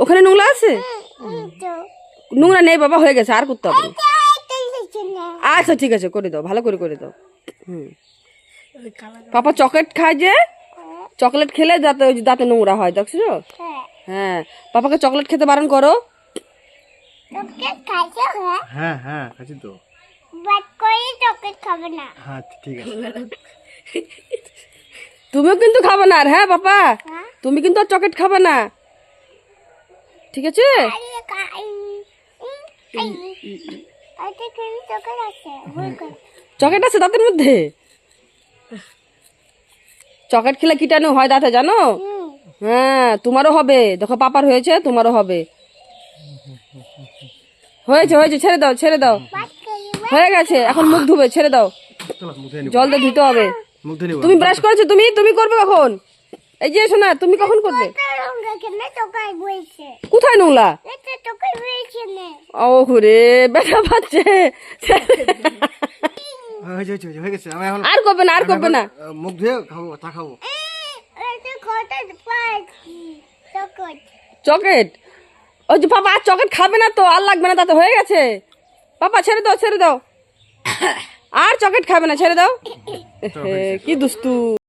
ওখানে নোংরা আছে? নোংরা নেই বাবা হয়ে গেছে আর করতে হবে আচ্ছা ঠিক আছে করে দাও ভালো করে করে দাও। হুম। পাপা চকলেট খায় যে? চকলেট খেলে যাতে ওই দাঁতে নোংরা হয় দেখছ? হ্যাঁ। পাপাকে চকলেট খেতে বারণ করো। হ্যাঁ হ্যাঁ খাচ্ছি তো। হ্যাঁ ঠিক আছে। তুমিও কিন্তু খাবে না আর হ্যাঁ পাপা? তুমি কিন্তু আর চকলেট খাবে না। ঠিক আছে? চকলেট আছে দাঁতের মধ্যে? চকেট খেলে কিটাণু হয় দাঁতে জানো? হ্যাঁ তোমারও হবে। দেখো পাপার হয়েছে তোমারও হবে। হয়েছে হয়েছে ছেড়ে দাও ছেড়ে দাও। হয়ে গেছে এখন মুখ ধুবে ছেড়ে দাও। জল দিয়ে ধুতে হবে। তুমি ব্রাশ করেছ তুমি? তুমি করবে কখন? এই যে শোনা তুমি কখন করবে? কোথায় নোংলা ও রে বেটা পাচ্ছে। আর করবে না আর করবে না। মুখ ধুয়ে খাব চা খাব। চকলেট ওই যে পাপা আর চকলেট খাবে না তো আর লাগবে না তাতে হয়ে গেছে। পাপা ছেড়ে দাও ছেড়ে দাও। আর চকলেট খাবে না ছেড়ে দাও। কি দুস্তু